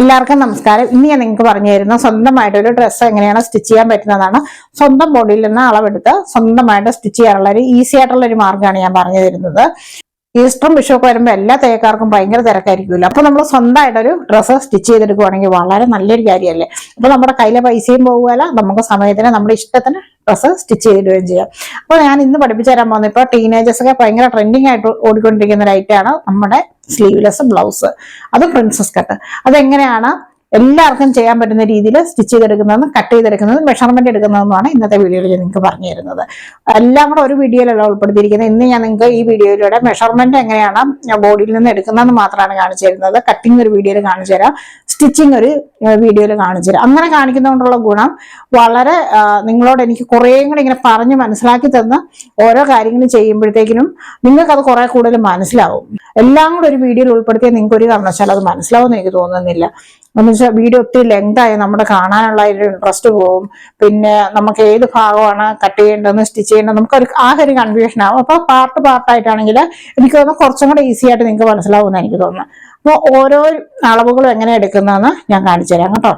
എല്ലാവർക്കും നമസ്കാരം. ഇന്ന് ഞാൻ നിങ്ങൾക്ക് പറഞ്ഞു തരുന്ന സ്വന്തമായിട്ട് ഡ്രസ്സ് എങ്ങനെയാണ് സ്റ്റിച്ച് ചെയ്യാൻ പറ്റുന്നതാണ്. സ്വന്തം ബോഡിയിൽ നിന്ന് അളവെടുത്ത് സ്വന്തമായിട്ട് സ്റ്റിച്ച് ചെയ്യാനുള്ള ഒരു ഈസി ആയിട്ടുള്ള ഒരു മാർഗമാണ് ഞാൻ പറഞ്ഞു തരുന്നത്. ഈസ്റ്ററും ബിഷപ്പൊക്കെ വരുമ്പോൾ എല്ലാ തേക്കാർക്കും ഭയങ്കര തിരക്കായിരിക്കുമല്ലോ. അപ്പൊ നമ്മൾ സ്വന്തമായിട്ടൊരു ഡ്രസ്സ് സ്റ്റിച്ച് ചെയ്തെടുക്കുവാണെങ്കിൽ വളരെ നല്ലൊരു കാര്യമല്ലേ? അപ്പൊ നമ്മുടെ കയ്യിലെ പൈസയും പോകുകയല്ല നമുക്ക് സമയത്തിന് നമ്മുടെ ഇഷ്ടത്തിന് ഡ്രസ്സ് സ്റ്റിച്ച് ചെയ്തിടുകയും ചെയ്യാം. അപ്പോൾ ഞാൻ ഇന്ന് പഠിപ്പിച്ചു തരാൻ പോകുന്നത് ഇപ്പോൾ ടീനേജേഴ്സ് ഒക്കെ ഭയങ്കര ട്രെൻഡിങ് ആയിട്ട് ഓടിക്കൊണ്ടിരിക്കുന്ന ഒരു ഐറ്റമാണ് നമ്മുടെ സ്ലീവ്ലെസ് ബ്ലൗസ് അത് പ്രിൻസസ് കട്ട് അതെങ്ങനെയാണ് എല്ലാവർക്കും ചെയ്യാൻ പറ്റുന്ന രീതിയിൽ സ്റ്റിച്ച് ചെയ്തെടുക്കുന്നതും കട്ട് ചെയ്തെടുക്കുന്നതും മെഷർമെന്റ് എടുക്കുന്നതുമാണ് ഇന്നത്തെ വീഡിയോയിൽ ഞാൻ നിങ്ങൾക്ക് പറഞ്ഞു തരുന്നത്. എല്ലാം കൂടെ ഒരു വീഡിയോയിലല്ല ഉൾപ്പെടുത്തിയിരിക്കുന്നത്. ഇന്ന് ഞാൻ നിങ്ങൾക്ക് ഈ വീഡിയോയിലൂടെ മെഷർമെന്റ് എങ്ങനെയാണ് ബോഡിയിൽ നിന്ന് എടുക്കുന്നതെന്ന് മാത്രമാണ് കാണിച്ചു തരുന്നത്. കട്ടിങ് ഒരു വീഡിയോയിൽ കാണിച്ചു തരാം. സ്റ്റിച്ചിങ് ഒരു വീഡിയോയിൽ കാണിച്ചു തരാം. അങ്ങനെ കാണിക്കുന്നതുകൊണ്ടുള്ള ഗുണം വളരെ നിങ്ങളോട് എനിക്ക് കുറേ കൂടി ഇങ്ങനെ പറഞ്ഞ് മനസ്സിലാക്കി തന്ന് ഓരോ കാര്യങ്ങളും ചെയ്യുമ്പോഴത്തേക്കിനും നിങ്ങൾക്ക് അത് കുറെ കൂടുതൽ മനസ്സിലാവും. എല്ലാം കൂടെ ഒരു വീഡിയോയിൽ ഉൾപ്പെടുത്തിയാൽ നിങ്ങൾക്ക് ഒരു കാരണവശാലും അത് മനസ്സിലാവുമെന്ന് എനിക്ക് തോന്നുന്നില്ല. എന്ന് വെച്ചാൽ വീഡിയോ ഒത്തിരി ലെങ്ത് ആയി നമ്മുടെ കാണാനുള്ള ഒരു ഇൻട്രസ്റ്റ് പോകും പിന്നെ നമുക്ക് ഏത് ഭാഗമാണ് കട്ട് ചെയ്യേണ്ടതെന്ന് സ്റ്റിച്ച് ചെയ്യേണ്ടത് നമുക്ക് ഒരു ആ ഒരു കൺഫ്യൂഷൻ ആവും. അപ്പോൾ പാർട്ട് പാർട്ടായിട്ടാണെങ്കിൽ എനിക്ക് തോന്നുന്നു കുറച്ചും കൂടെ ഈസി ആയിട്ട് നിങ്ങൾക്ക് മനസ്സിലാവുമെന്ന് എനിക്ക് തോന്നുന്നു. അപ്പോൾ ഓരോ അളവുകളും എങ്ങനെ എടുക്കുന്നതെന്ന് ഞാൻ കാണിച്ചു തരാം കേട്ടോ.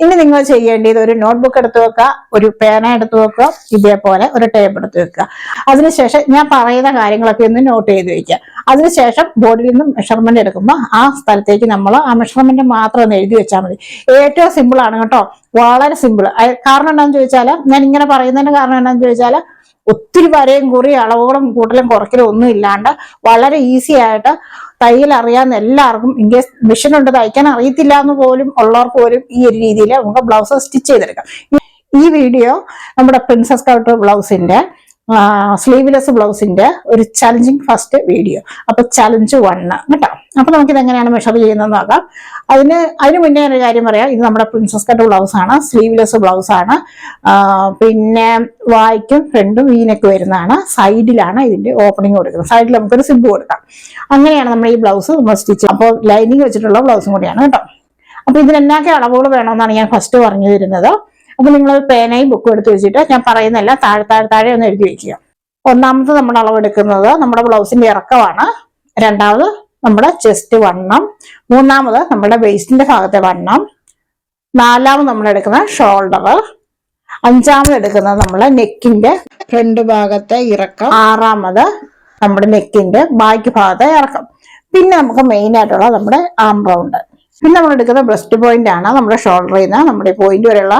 ഇനി നിങ്ങൾ ചെയ്യേണ്ടത് ഒരു നോട്ട്ബുക്ക് എടുത്ത് വെക്കുക ഒരു പേന എടുത്ത് വെക്കുക ഇതേപോലെ ഒരു ടേബിൾ എടുത്ത് വെക്കുക. അതിനുശേഷം ഞാൻ പറയുന്ന കാര്യങ്ങളൊക്കെ ഒന്ന് നോട്ട് ചെയ്ത് വെക്കുക. അതിനുശേഷം ബോർഡിൽ നിന്നും മെഷർമെന്റ് എടുക്കുമ്പോൾ ആ സ്ഥലത്തേക്ക് നമ്മൾ ആ മെഷർമെന്റ് മാത്രം ഒന്ന് എഴുതി വെച്ചാൽ മതി. ഏറ്റവും സിമ്പിൾ ആണ് കേട്ടോ. വളരെ സിമ്പിൾ കാരണം എന്താണെന്ന് ചോദിച്ചാൽ ഞാൻ ഇങ്ങനെ പറയുന്നതിന്റെ കാരണം എന്താണെന്ന് ചോദിച്ചാൽ ഒത്തിരി വരെയും കുറി അളവുകളും കൂട്ടലും കുറയ്ക്കലും ഒന്നും ഇല്ലാണ്ട് വളരെ ഈസി ആയിട്ട് തയ്യൽ അറിയാവുന്ന എല്ലാവർക്കും ഇൻ കേസ് മെഷീൻ ഉണ്ട് തയ്ക്കാൻ അറിയത്തില്ല എന്ന് പോലും ഉള്ളവർക്ക് പോലും ഈ ഒരു രീതിയിൽ നമുക്ക് ബ്ലൗസ് സ്റ്റിച്ച് ചെയ്തെടുക്കാം. ഈ വീഡിയോ നമ്മുടെ പ്രിൻസസ് കൗട്ട് ബ്ലൗസിന്റെ സ്ലീവ്ലെസ് ബ്ലൗസിന്റെ ഒരു ചലഞ്ചിങ് ഫസ്റ്റ് വീഡിയോ അപ്പൊ ചലഞ്ച് വണ്ണ് കേട്ടോ. അപ്പൊ നമുക്കിത് എങ്ങനെയാണ് മെഷർ ചെയ്യുന്നത് നോക്കാം. അതിന് അതിന് മുന്നേ ഒരു കാര്യം പറയാം. ഇത് നമ്മുടെ പ്രിൻസസ് കട്ട് ബ്ലൗസ് ആണ്. സ്ലീവ്ലെസ് ബ്ലൗസ് ആണ്. പിന്നെ വായിക്കും ഫ്രണ്ടും വീനൊക്കെ വരുന്നതാണ്. സൈഡിലാണ് ഇതിന്റെ ഓപ്പണിംഗ് കൊടുക്കുന്നത്. സൈഡിൽ നമുക്കൊരു സിബ് കൊടുക്കാം. അങ്ങനെയാണ് നമ്മൾ ഈ ബ്ലൗസ് നമ്മൾ സ്റ്റിച്ച് അപ്പോൾ ലൈനിങ് വെച്ചിട്ടുള്ള ബ്ലൗസും കൂടിയാണ് കേട്ടോ. അപ്പൊ ഇതിനെന്നാക്കെ അളവുകൾ വേണമെന്നാണ് ഞാൻ ഫസ്റ്റ് പറഞ്ഞു തരുന്നത് അപ്പൊ നിങ്ങൾ പേനയും ബുക്കും എടുത്ത് വെച്ചിട്ട് ഞാൻ പറയുന്നില്ല താഴെ താഴെ താഴെ ഒന്ന് എഴുതി വെക്കുക. ഒന്നാമത് നമ്മൾ അളവെടുക്കുന്നത് നമ്മുടെ ബ്ലൗസിന്റെ ഇറക്കമാണ്. രണ്ടാമത് നമ്മുടെ ചെസ്റ്റ് വണ്ണം. മൂന്നാമത് നമ്മുടെ വേസ്റ്റിന്റെ ഭാഗത്തെ വണ്ണം. നാലാമത് നമ്മൾ എടുക്കുന്ന ഷോൾഡർ അഞ്ചാമത് എടുക്കുന്നത് നമ്മളെ നെക്കിന്റെ ഫ്രണ്ട് ഭാഗത്തെ ഇറക്കം. ആറാമത് നമ്മുടെ നെക്കിന്റെ ബാക്കി ഭാഗത്തെ ഇറക്കം. പിന്നെ നമുക്ക് മെയിൻ ആയിട്ടുള്ള നമ്മുടെ ആം റൗണ്ട് പിന്നെ നമ്മൾ എടുക്കുന്ന ബ്രസ്റ്റ് പോയിന്റ് ആണ് നമ്മുടെ ഷോൾഡറിൽ നിന്ന് നമ്മുടെ പോയിന്റ് വരെയുള്ള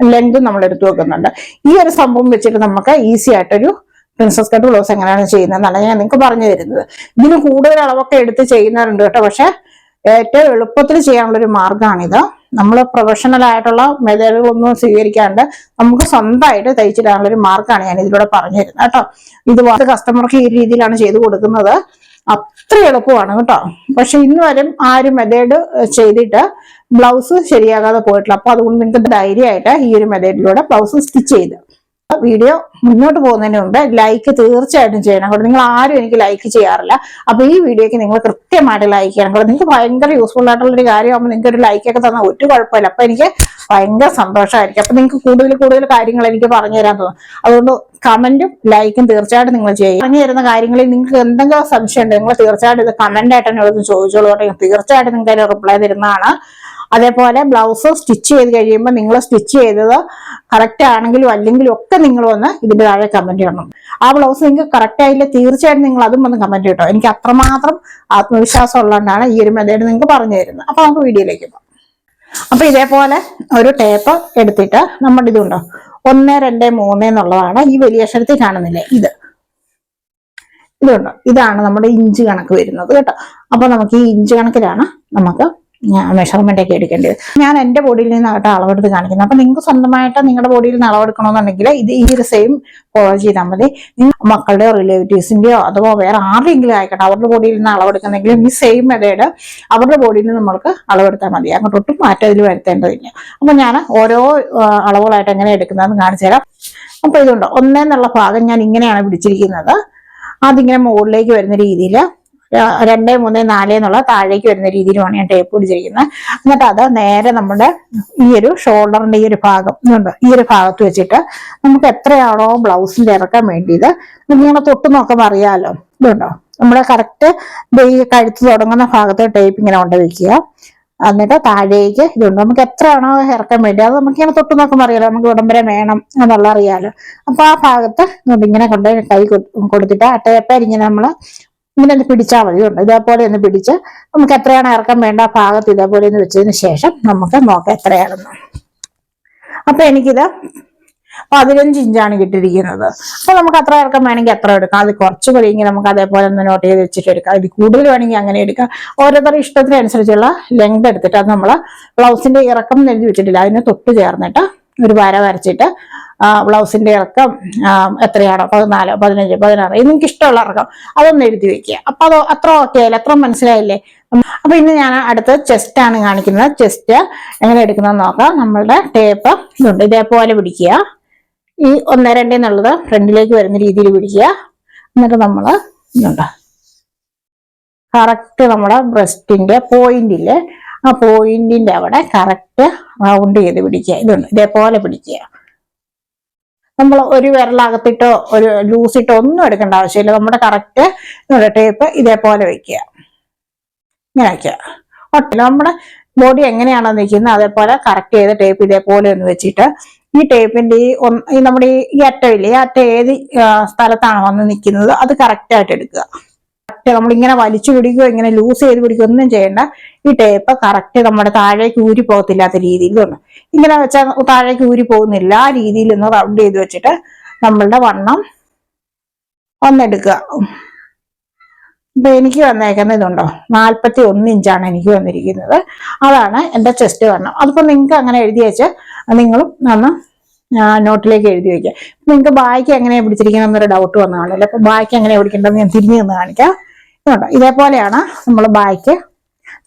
ലെങ്ത് നമ്മൾ എടുത്തു വെക്കുന്നുണ്ട്. ഈ ഒരു സംഭവം വെച്ചിട്ട് നമുക്ക് ഈസി ആയിട്ടൊരു പ്രിൻസസ് കട്ട് ബ്ലൗസ് എങ്ങനെയാണ് ചെയ്യുന്നതെന്നാണ് ഞാൻ നിങ്ങൾക്ക് പറഞ്ഞു തരുന്നത്. ഇതിന് കൂടുതൽ അളവൊക്കെ എടുത്ത് ചെയ്യുന്നവരുണ്ട് കേട്ടോ. പക്ഷെ ഏറ്റവും എളുപ്പത്തിൽ ചെയ്യാനുള്ള ഒരു മാർഗമാണിത്. നമ്മൾ പ്രൊഫഷണൽ ആയിട്ടുള്ള മെതേഡുകളൊന്നും സ്വീകരിക്കാണ്ട് നമുക്ക് സ്വന്തമായിട്ട് തയ്ച്ചിടാനുള്ള ഒരു മാർഗമാണ് ഞാൻ ഇതിലൂടെ പറഞ്ഞു തരുന്നത് കേട്ടോ. ഇത് കസ്റ്റമർക്ക് ഈ രീതിയിലാണ് ചെയ്തു കൊടുക്കുന്നത്. അത്ര എളുപ്പമാണ് കേട്ടോ. പക്ഷെ ഇന്ന് വരും ആ ഒരു മെത്തേഡ് ചെയ്തിട്ട് ബ്ലൗസ് ശരിയാകാതെ പോയിട്ടില്ല. അപ്പൊ അതുകൊണ്ട് നിങ്ങൾക്ക് ധൈര്യമായിട്ട് ഈ ഒരു മെതേഡിലൂടെ ബ്ലൗസ് സ്റ്റിച്ച് ചെയ്ത് വീഡിയോ മുന്നോട്ട് പോകുന്നതിന് മുമ്പ് ലൈക്ക് തീർച്ചയായിട്ടും ചെയ്യണം കൂടെ നിങ്ങൾ ആരും എനിക്ക് ലൈക്ക് ചെയ്യാറില്ല. അപ്പൊ ഈ വീഡിയോക്ക് നിങ്ങൾ കൃത്യമായിട്ട് ലൈക്ക് ചെയ്യണം കൂടെ നിങ്ങൾക്ക് ഭയങ്കര യൂസ്ഫുൾ ആയിട്ടുള്ള ഒരു കാര്യമാകുമ്പോൾ നിങ്ങൾക്ക് ഒരു ലൈക്ക് ഒക്കെ തന്നാൽ ഒരു കുഴപ്പമില്ല. അപ്പൊ എനിക്ക് ഭയങ്കര സന്തോഷമായിരിക്കും. അപ്പൊ നിങ്ങൾക്ക് കൂടുതൽ കൂടുതൽ കാര്യങ്ങൾ എനിക്ക് പറഞ്ഞു തരാൻ തോന്നും. അതുകൊണ്ട് കമന്റും ലൈക്കും തീർച്ചയായിട്ടും നിങ്ങൾ ചെയ്യും. പറഞ്ഞു തരുന്ന കാര്യങ്ങളിൽ നിങ്ങൾക്ക് എന്തെങ്കിലും സംശയം ഉണ്ട് നിങ്ങൾ തീർച്ചയായിട്ടും ഇത് കമന്റ് ആയിട്ട് എന്നോട് ചോദിച്ചോളൂ കേട്ടോ. തീർച്ചയായിട്ടും നിങ്ങൾക്ക് അതിന് റിപ്ലൈ തരുന്നതാണ്. അതേപോലെ ബ്ലൗസ് സ്റ്റിച്ച് ചെയ്ത് കഴിയുമ്പോൾ നിങ്ങൾ സ്റ്റിച്ച് ചെയ്തത് കറക്റ്റ് ആണെങ്കിലും അല്ലെങ്കിലും ഒക്കെ നിങ്ങൾ വന്ന് ഇതിന്റെ താഴെ കമന്റ് ചെയ്യണം ആ ബ്ലൗസ് നിങ്ങൾക്ക് കറക്റ്റ് ആയില്ല തീർച്ചയായിട്ടും നിങ്ങൾ അതും വന്ന് കമന്റ് ചെയ്യട്ടോ എനിക്ക് അത്രമാത്രം ആത്മവിശ്വാസം ഉള്ളതുകൊണ്ടാണ് ഈ ഒരു മെത്തേഡ് നിങ്ങൾക്ക് പറഞ്ഞു തരുന്നത്. അപ്പൊ നമുക്ക് വീഡിയോയിലേക്ക് പോകാം. അപ്പൊ ഇതേപോലെ ഒരു ടേപ്പ് എടുത്തിട്ട് നമ്മുടെ ഇതുണ്ടോ ഒന്ന് രണ്ട് മൂന്ന് എന്നുള്ളതാണ് ഈ വലിയ അക്ഷരത്തിൽ കാണുന്നില്ലേ? ഇത്. ഇതുണ്ടോ. ഇതാണ് നമ്മുടെ ഇഞ്ച് കണക്ക് വരുന്നത് കേട്ടോ. അപ്പൊ നമുക്ക് ഈ ഇഞ്ച് കണക്കിലാണ് നമുക്ക് മെഷർമെന്റ് ഒക്കെ എടുക്കേണ്ടത് ഞാൻ എന്റെ ബോഡിയിൽ നിന്നാകട്ടെ അളവെടുത്ത് കാണിക്കുന്നത്. അപ്പൊ നിങ്ങൾക്ക് സ്വന്തമായിട്ട് നിങ്ങളുടെ ബോഡിയിൽ നിന്ന് അളവെടുക്കണമെന്നുണ്ടെങ്കിൽ ഇത് ഈ ഒരു സെയിം ഫോളോ ചെയ്താൽ മതി. മക്കളുടെയോ റിലേറ്റീവ്സിന്റെയോ അഥവാ വേറെ ആരുടെയെങ്കിലും ആയിക്കോട്ടെ അവരുടെ ബോഡിയിൽ നിന്ന് അളവെടുക്കുന്നെങ്കിലും ഈ സെയിം മെതേഡ് അവരുടെ ബോഡിയിൽ നിന്ന് നമ്മൾക്ക് അളവെടുത്താൽ മതി. അങ്ങോട്ട് ഒട്ടും മാറ്റം ഇതിൽ വരുത്തേണ്ടതില്ല. അപ്പൊ ഞാൻ ഓരോ അളവുകളായിട്ട് എങ്ങനെ എടുക്കുന്നതെന്ന് കാണിച്ചു തരാം. അപ്പൊ ഇതുണ്ട്? ഒന്നേന്നുള്ള ഭാഗം ഞാൻ ഇങ്ങനെയാണ് പിടിച്ചിരിക്കുന്നത്. അതിങ്ങനെ മുകളിലേക്ക് വരുന്ന രീതിയിൽ രണ്ട് മൂന്ന് നാല് എന്നുള്ള താഴേക്ക് വരുന്ന രീതിയിലുമാണ് ഞാൻ ടേപ്പ് പിടിച്ചിരിക്കുന്നത് എന്നിട്ട് അത് നേരെ നമ്മുടെ ഈ ഒരു ഷോൾഡറിന്റെ ഈ ഒരു ഭാഗം ഉണ്ട് ഈ ഒരു ഭാഗത്ത് വെച്ചിട്ട് നമുക്ക് എത്രയാണോ ബ്ലൗസിന്റെ ഇറക്കാൻ വേണ്ടിയത്. നിങ്ങളെ തൊട്ട് നോക്കുമ്പോൾ അറിയാലോ. ഇതുണ്ടോ? നമ്മുടെ കറക്റ്റ് ഈ കഴുത്ത് തുടങ്ങുന്ന ഭാഗത്ത് ടേപ്പ് ഇങ്ങനെ കൊണ്ട് വെക്കുക. എന്നിട്ട് താഴേക്ക് ഇതുണ്ട്. നമുക്ക് എത്രയാണോ ഇറക്കാൻ വേണ്ടി അത് നമുക്ക് ഇങ്ങനെ തൊട്ട് നോക്കുമ്പോൾ അറിയാലോ. നമുക്ക് ഉടമ്പരം വേണം എന്നുള്ള അറിയാലോ. അപ്പൊ ആ ഭാഗത്ത് ഇങ്ങനെ കൊണ്ട് കൈ കൊടുത്തിട്ട് ആ നമ്മൾ നമ്മൾ ഇങ്ങനെ പിടിച്ചാൽ മതി ഇതേപോലെ ഒന്ന് പിടിച്ച് നമുക്ക് എത്രയാണ് ഇറക്കം വേണ്ട ഭാഗത്ത് ഇതേപോലെ ഒന്ന് വെച്ചതിന് ശേഷം നമുക്ക് നോക്കാം എത്രയാണെന്ന്. അപ്പൊ എനിക്കിത് പതിനഞ്ച് ഇഞ്ചാണ് കിട്ടിയിരിക്കുന്നത്. അപ്പൊ നമുക്ക് അത്ര ഇറക്കം വേണമെങ്കിൽ അത്ര എടുക്കാം? അത് കുറച്ച് കഴിയുമെങ്കിൽ നമുക്ക് അതേപോലെ ഒന്ന് നോട്ട് ചെയ്ത് വെച്ചിട്ട് എടുക്കാം. ഇത് കൂടുതൽ വേണമെങ്കിൽ അങ്ങനെ എടുക്കാം. ഓരോരുത്തരുടെ ഇഷ്ടത്തിനനുസരിച്ചുള്ള ലെങ്ത് എടുത്തിട്ട് അത് നമ്മൾ ബ്ലൗസിന്റെ ഇറക്കം എഴുതി വെച്ചിട്ടില്ല. അതിന് തൊട്ട് ചേർന്നിട്ട് ഒരു വര വരച്ചിട്ട് ബ്ലൗസിന്റെ ഇറക്കം എത്രയാണോ? പതിനാലോ പതിനഞ്ച് പതിനാറ്. നിങ്ങൾക്ക് ഇഷ്ടമുള്ള ഇറക്കം. അതൊന്ന് എഴുതി വെക്കുക. അപ്പൊ അത് അത്ര ഓക്കെ ആയില്ലേ? അത്ര മനസ്സിലായില്ലേ? ഉം, അപ്പൊ ഇന്ന് ഞാൻ അടുത്ത ചെസ്റ്റ് ആണ് കാണിക്കുന്നത്. ചെസ്റ്റ് എങ്ങനെ എടുക്കുന്നത് നോക്കാം. നമ്മളുടെ ടേപ്പ് ഇതുണ്ട്. ഇതേപോലെ പിടിക്കുക. ഈ ഒന്ന് രണ്ട് എന്നുള്ളത് ഫ്രണ്ടിലേക്ക് വരുന്ന രീതിയിൽ പിടിക്കുക. എന്നിട്ട് നമ്മൾ ഇതുണ്ട്. കറക്റ്റ് നമ്മുടെ ബ്രസ്റ്റിന്റെ പോയിന്റിൽ ആ പോയിന്റിന്റെ അവിടെ കറക്റ്റ് റൗണ്ട് ചെയ്ത് പിടിക്കുക. ഇതുണ്ട്. ഇതേപോലെ പിടിക്കുക. നമ്മൾ ഒരു വിരലകത്തിട്ടോ ഒരു ലൂസിട്ടോ ഒന്നും എടുക്കേണ്ട ആവശ്യമില്ല. നമ്മുടെ കറക്റ്റ് ടേപ്പ് ഇതേപോലെ വെക്കുക. ഇങ്ങനെ വയ്ക്കുക ഒട്ടില്ല നമ്മുടെ ബോഡി എങ്ങനെയാണോ നിൽക്കുന്നത് അതേപോലെ കറക്റ്റ് ചെയ്ത ടേപ്പ് ഇതേപോലെ ഒന്ന് വെച്ചിട്ട് ഈ ടേപ്പിന്റെ ഈ നമ്മുടെ ഈ- അറ്റമില്ലേ ഈ അറ്റ ഏത് സ്ഥലത്താണ് വന്ന് നിൽക്കുന്നത് അത് കറക്റ്റായിട്ട് എടുക്കുക. കറക്റ്റ് നമ്മൾ ഇങ്ങനെ വലിച്ചു പിടിക്കുകയോ ഇങ്ങനെ ലൂസ് ചെയ്ത് പിടിക്കുകയോ ഒന്നും ചെയ്യേണ്ട. ഈ ടേപ്പ് കറക്റ്റ് നമ്മുടെ താഴേക്ക് ഊരി പോകത്തില്ലാത്ത രീതിയിൽ ഒന്ന് ഇങ്ങനെ വെച്ചാൽ താഴേക്ക് ഊരി പോകുന്നില്ല. ആ രീതിയിൽ ഒന്ന് റൗണ്ട് ചെയ്ത് വെച്ചിട്ട് നമ്മളുടെ വണ്ണം ഒന്നെടുക്കുക. ഇപ്പൊ എനിക്ക് വന്നേക്കുന്ന ഇതുണ്ടോ? നാൽപ്പത്തി ഒന്ന് ഇഞ്ചാണ് എനിക്ക് വന്നിരിക്കുന്നത്. അതാണ് എന്റെ ചെസ്റ്റ് വണ്ണം. അതിപ്പോ നിങ്ങൾക്ക് അങ്ങനെ എഴുതി വെച്ച് നിങ്ങളും ഒന്ന് നോട്ടിലേക്ക് എഴുതി വെക്കുക. നിങ്ങൾക്ക് ബായ്ക്ക് എങ്ങനെയാണ് പിടിച്ചിരിക്കണം എന്നൊരു ഡൗട്ട് വന്നു കാണില്ല അപ്പൊ ബായ്ക്ക് എങ്ങനെ പിടിക്കേണ്ടത് ഞാൻ തിരിഞ്ഞു നിന്ന് കാണിക്കാം. ഇതുണ്ടോ. ഇതേപോലെയാണ് നമ്മൾ ബാക്ക്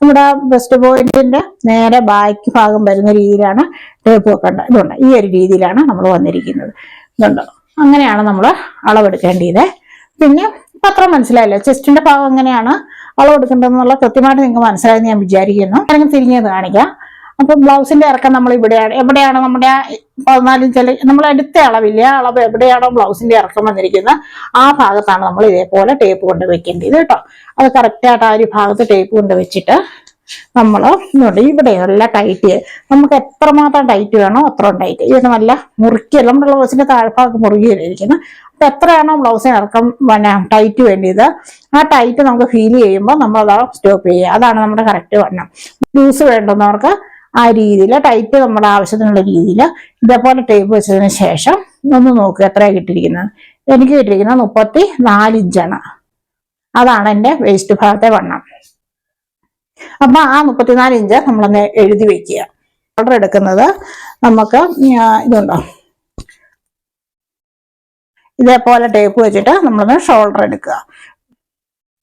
നമ്മുടെ ബ്രസ്റ്റ് പോയിന്റിന്റെ നേരെ ബാക്ക് ഭാഗം വരുന്ന രീതിയിലാണ് ടേപ്പ് വെക്കേണ്ടത് ഇതുണ്ട്. ഈ ഒരു രീതിയിലാണ് നമ്മൾ വന്നിരിക്കുന്നത്. ഇതുണ്ട്. അങ്ങനെയാണ് നമ്മൾ അളവെടുക്കേണ്ടത്. പിന്നെ പത്രം മനസ്സിലായല്ലോ. ചെസ്റ്റിന്റെ ഭാഗം എങ്ങനെയാണ് അളവെടുക്കേണ്ടതെന്നുള്ള കൃത്യമായിട്ട് നിങ്ങൾക്ക് മനസ്സിലായെന്ന് ഞാൻ വിചാരിക്കുന്നു. അല്ലെങ്കിൽ തിരിഞ്ഞത് കാണിക്കാം. അപ്പൊ ബ്ലൗസിന്റെ ഇറക്കം നമ്മൾ ഇവിടെയാണ്. എവിടെയാണ് നമ്മുടെ ആ പതിനാലിഞ്ച് നമ്മൾ അടുത്ത അളവില്ല? അളവ് എവിടെയാണോ ബ്ലൗസിന്റെ ഇറക്കം വന്നിരിക്കുന്നത്. ആ ഭാഗത്താണ് നമ്മൾ ഇതേപോലെ ടേപ്പ് കൊണ്ട് വെക്കേണ്ടത് കേട്ടോ അത് കറക്റ്റായിട്ട് ആ ഒരു ഭാഗത്ത് ടേപ്പ് കൊണ്ട് വെച്ചിട്ട് നമ്മൾ ഇതുണ്ട്. ഇവിടെ നല്ല ടൈറ്റ് നമുക്ക് എത്രമാത്രം ടൈറ്റ് വേണോ അത്രയും ടൈറ്റ് ഇത് നല്ല മുറുക്കിയല്ല നമ്മുടെ ബ്ലൗസിന്റെ താഴ്ഭാഗത്ത് മുറുകിയിരിക്കുന്നത് അപ്പൊ എത്രയാണോ ബ്ലൗസിന് ഇറക്കം പിന്നെ ടൈറ്റ് വേണ്ടിയത് ആ ടൈറ്റ് നമുക്ക് ഫീൽ ചെയ്യുമ്പോൾ നമ്മൾ അത് സ്റ്റോപ്പ് ചെയ്യുക. അതാണ് നമ്മുടെ കറക്റ്റ് വണ്ണം. ലൂസ് വേണ്ടുന്നവർക്ക് ആ രീതിയിൽ ടൈറ്റ് നമ്മുടെ ആവശ്യത്തിനുള്ള രീതിയിൽ ഇതേപോലെ ടേപ്പ് വെച്ചതിന് ശേഷം ഒന്ന് നോക്കുക എത്രയാണ് കിട്ടിയിരിക്കുന്നത്. എനിക്ക് കിട്ടിയിരിക്കുന്നത് മുപ്പത്തി നാല് ഇഞ്ചാണ് അതാണ് എന്റെ വേസ്റ്റ് ഭാഗത്തെ വണ്ണം. അപ്പം ആ മുപ്പത്തിനാല് ഇഞ്ച് നമ്മളൊന്ന് എഴുതി വെക്കുക. ഓർഡർ എടുക്കുന്നത് നമുക്ക് ഇതുണ്ടോ? ഇതേപോലെ ടേപ്പ് വെച്ചിട്ട് നമ്മളൊന്ന് ഷോൾഡർ എടുക്കുക.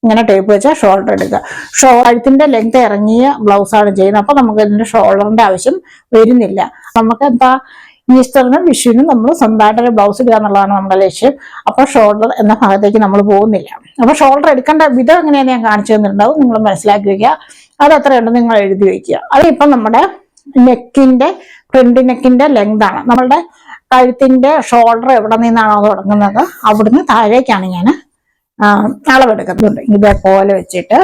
ഇങ്ങനെ ടേപ്പ് വെച്ചാൽ ഷോൾഡർ എടുക്കുക. ഷോ കഴുത്തിന്റെ ലെങ്ത് ഇറങ്ങിയ ബ്ലൗസാണ് ചെയ്യുന്നത്. അപ്പോൾ നമുക്ക് ഇതിന്റെ ഷോൾഡറിന്റെ ആവശ്യം വരുന്നില്ല. നമുക്ക് എന്താ ഈസ്റ്ററിനും വിഷുവിനും നമ്മൾ സ്വന്തമായിട്ടൊരു ബ്ലൗസ് ഇടുക എന്നുള്ളതാണ് നമ്മുടെ ലക്ഷ്യം. അപ്പോൾ ഷോൾഡർ എന്ന ഭാഗത്തേക്ക് നമ്മൾ പോകുന്നില്ല. അപ്പോൾ ഷോൾഡർ എടുക്കേണ്ട വിധം എങ്ങനെയാണ് ഞാൻ കാണിച്ചു തന്നിട്ടുണ്ടാവും. നിങ്ങൾ മനസ്സിലാക്കി വയ്ക്കുക അത് അത്രയുണ്ട് നിങ്ങൾ എഴുതി വയ്ക്കുക അത് ഇപ്പം നമ്മുടെ നെക്കിന്റെ ഫ്രണ്ട് നെക്കിന്റെ ലെങ്ത് ആണ്. നമ്മളുടെ കഴുത്തിന്റെ ഷോൾഡർ എവിടെ നിന്നാണോ തുടങ്ങുന്നത് അവിടുന്ന് താഴേക്കാണ് ഞാൻ അളവെടുക്കുന്നുണ്ട് ഇതേപോലെ വെച്ചിട്ട്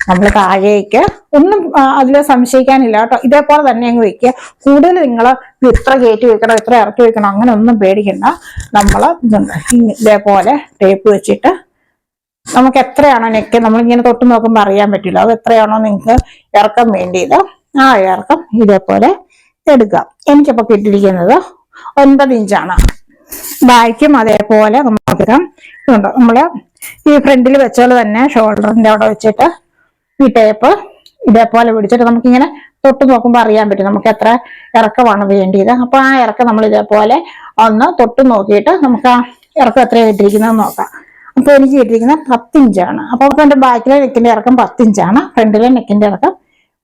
നമ്മൾ താഴേക്ക് ഒന്നും അതിൽ സംശയിക്കാനില്ല കേട്ടോ. ഇതേപോലെ തന്നെ അങ്ങ് വെക്കുക. കൂടുതൽ നിങ്ങൾ ഇത്ര കയറ്റി വെക്കണം ഇത്ര ഇറക്കി വെക്കണം അങ്ങനെ ഒന്നും പേടിക്കണ്ട. നമ്മൾ ഇതേപോലെ ടേപ്പ് വെച്ചിട്ട് നമുക്ക് എത്രയാണോ നെക്ക് നമ്മളിങ്ങനെ തൊട്ട് നോക്കുമ്പോൾ അറിയാൻ പറ്റില്ല. അത് എത്രയാണോ നിങ്ങൾക്ക് ഇറക്കം വേണ്ടിയത് ആ ഇറക്കം ഇതേപോലെ എടുക്കുക. എനിക്കപ്പോൾ കിട്ടിയിരിക്കുന്നത് ഒൻപത് ഇഞ്ചാണ്. ബാക്കും അതേപോലെ നമുക്ക് നമ്മൾ ഈ ഫ്രണ്ടിൽ വെച്ചോളെ തന്നെ ഷോൾഡറിന്റെ അവിടെ വെച്ചിട്ട് ഈ ടേപ്പ് ഇതേപോലെ പിടിച്ചിട്ട് നമുക്കിങ്ങനെ തൊട്ട് നോക്കുമ്പോൾ അറിയാൻ പറ്റും നമുക്ക് എത്ര ഇറക്കമാണ് വേണ്ടിയത്. അപ്പൊ ആ ഇറക്കം നമ്മൾ ഇതേപോലെ ഒന്ന് തൊട്ട് നോക്കിയിട്ട് നമുക്ക് ആ ഇറക്കം എത്ര കിട്ടിയിരിക്കുന്നത് നോക്കാം. അപ്പൊ എനിക്ക് കിട്ടിയിരിക്കുന്നത് പത്തിഞ്ചാണ്. അപ്പൊ എന്റെ ബാക്കിലെ നെക്കിന്റെ ഇറക്കം പത്തിഞ്ചാണ്. ഫ്രണ്ടിലെ നെക്കിന്റെ ഇറക്കം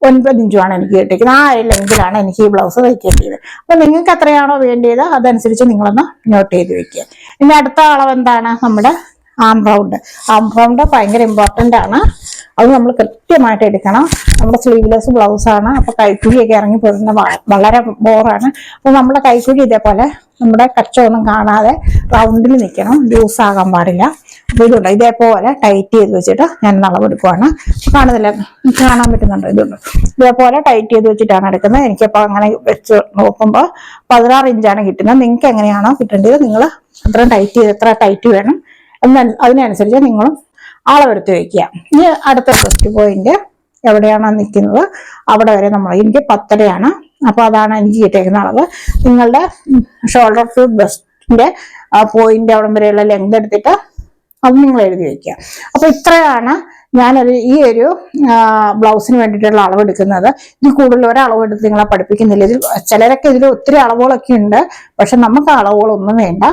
ഒൻപത് ഇഞ്ചുമാണ് എനിക്ക് കിട്ടിയിരിക്കുന്നത്. ആ ഒരു ലെങ്കിലാണ് എനിക്ക് ഈ ബ്ലൗസ് തയ്ക്കേണ്ടത് അപ്പൊ നിങ്ങൾക്ക് എത്രയാണോ വേണ്ടിയത് അതനുസരിച്ച് നിങ്ങളൊന്ന് നോട്ട് ചെയ്ത് വെക്കുക. ഇനി അടുത്ത അളവ് എന്താണ് നമ്മുടെ ആം റൗണ്ട് ആം റൗണ്ട് ഭയങ്കര ഇമ്പോർട്ടന്റ് ആണ്. അത് നമ്മൾ കൃത്യമായിട്ട് എടുക്കണം. നമ്മുടെ സ്ലീവ്ലെസ് ബ്ലൗസ് ആണ്. അപ്പൊ കൈക്കുഴിയൊക്കെ ഇറങ്ങി പോരുന്ന വളരെ ബോറാണ് അപ്പൊ നമ്മുടെ കൈക്കുഴി ഇതേപോലെ നമ്മുടെ കച്ചമൊന്നും കാണാതെ റൗണ്ടിൽ നിൽക്കണം ലൂസ് ആകാൻ പാടില്ല. അപ്പൊ ഇതുണ്ട്. ഇതേപോലെ ടൈറ്റ് ചെയ്ത് വെച്ചിട്ട് ഞാൻ അളവെടുക്കുവാണ് കാണുന്നില്ല? കാണാൻ പറ്റുന്നുണ്ടോ? ഇതുണ്ട്. ഇതേപോലെ ടൈറ്റ് ചെയ്ത് വെച്ചിട്ടാണ് എടുക്കുന്നത്. എനിക്കപ്പോൾ അങ്ങനെ വെച്ച് നോക്കുമ്പോൾ പതിനാറ് ഇഞ്ചാണ് കിട്ടുന്നത്. നിങ്ങൾക്ക് എങ്ങനെയാണോ കിട്ടേണ്ടത് നിങ്ങൾ അത്രയും ടൈറ്റ് ചെയ്ത് എത്ര ടൈറ്റ് വേണം എന്ന് അതിനനുസരിച്ച് നിങ്ങളും അളവെടുത്ത് വെക്കുക. ഇനി അടുത്ത ഫസ്റ്റ് പോയിന്റ് എവിടെയാണ് നിൽക്കുന്നത്? അവിടെ വരെ നമ്മൾ എനിക്ക് പത്തരയാണ്. അപ്പൊ അതാണ് എനിക്ക് കിട്ടിയേക്കുന്ന അളവ്. നിങ്ങളുടെ ഷോൾഡർ ടു ബെസ്റ്റിന്റെ പോയിന്റ് അവിടം വരെയുള്ള ലെങ്ത് എടുത്തിട്ട് അത് നിങ്ങൾ എഴുതി വയ്ക്കുക അപ്പൊ ഇത്രയാണ് ഞാനൊരു ഈ ഒരു ബ്ലൗസിന് വേണ്ടിയിട്ടുള്ള അളവ് എടുക്കുന്നത്. ഇതിൽ കൂടുതൽ ഒരളവ് എടുത്ത് നിങ്ങളെ പഠിപ്പിക്കുന്നില്ല. ഇതിൽ ചിലരൊക്കെ ഇതിൽ ഒത്തിരി അളവുകളൊക്കെ ഉണ്ട്. പക്ഷെ നമുക്ക് അളവുകളൊന്നും വേണ്ട.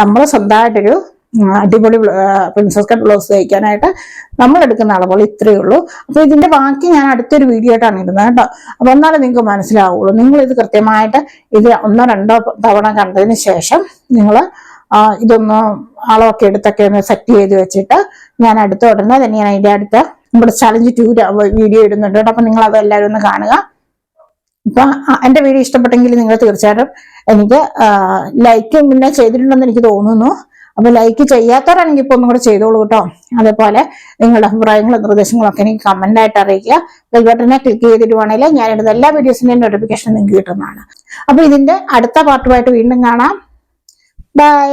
നമ്മൾ സ്വന്തമായിട്ടൊരു അടിപൊളി പ്രിൻസസ് കട്ട് ബ്ലൗസ് തയ്ക്കാനായിട്ട് നമ്മൾ എടുക്കുന്ന അളവുകൾ ഇത്രയേ ഉള്ളൂ. അപ്പൊ ഇതിന്റെ ബാക്കി ഞാൻ അടുത്തൊരു വീഡിയോ ആയിട്ടാണ് ഇടുന്നത് കേട്ടോ. അപ്പൊ എന്നാലും നിങ്ങൾക്ക് മനസ്സിലാവുള്ളൂ. നിങ്ങൾ ഇത് കൃത്യമായിട്ട് ഇത് ഒന്നോ രണ്ടോ തവണ കണ്ടതിന് ശേഷം നിങ്ങൾ ഇതൊന്ന് അളവൊക്കെ എടുത്തൊക്കെ ഒന്ന് സെറ്റ് ചെയ്ത് വെച്ചിട്ട് ഞാൻ അടുത്ത ഉടനെ തന്നെ ഞാൻ അതിന്റെ അടുത്ത നമ്മുടെ ചലഞ്ച് ടു വീഡിയോ ഇടുന്നുണ്ട് കേട്ടോ. അപ്പൊ നിങ്ങൾ അത് എല്ലാവരും ഒന്ന് കാണുക. അപ്പൊ ആ, എന്റെ വീഡിയോ ഇഷ്ടപ്പെട്ടെങ്കിൽ നിങ്ങൾ തീർച്ചയായിട്ടും എനിക്ക് ലൈക്ക് പിന്നെ ചെയ്തിട്ടുണ്ടെന്ന് എനിക്ക് തോന്നുന്നു. അപ്പൊ ലൈക്ക് ചെയ്യാത്തവരാണെങ്കിൽ ഇപ്പൊ ഒന്നും കൂടെ ചെയ്തോളൂ കേട്ടോ. അതേപോലെ നിങ്ങളുടെ അഭിപ്രായങ്ങളും നിർദ്ദേശങ്ങളും ഒക്കെ എനിക്ക് കമന്റ് ആയിട്ട് അറിയിക്കുക. ബെൽ ബട്ടനെ ക്ലിക്ക് ചെയ്തിട്ടുവാണെങ്കിൽ ഞാൻ ഇടുന്ന എല്ലാ വീഡിയോസിന്റെയും നോട്ടിഫിക്കേഷൻ നിങ്ങൾക്ക് കിട്ടുന്നതാണ്. അപ്പൊ ഇതിന്റെ അടുത്ത പാർട്ടുമായിട്ട് വീണ്ടും കാണാം. ബൈ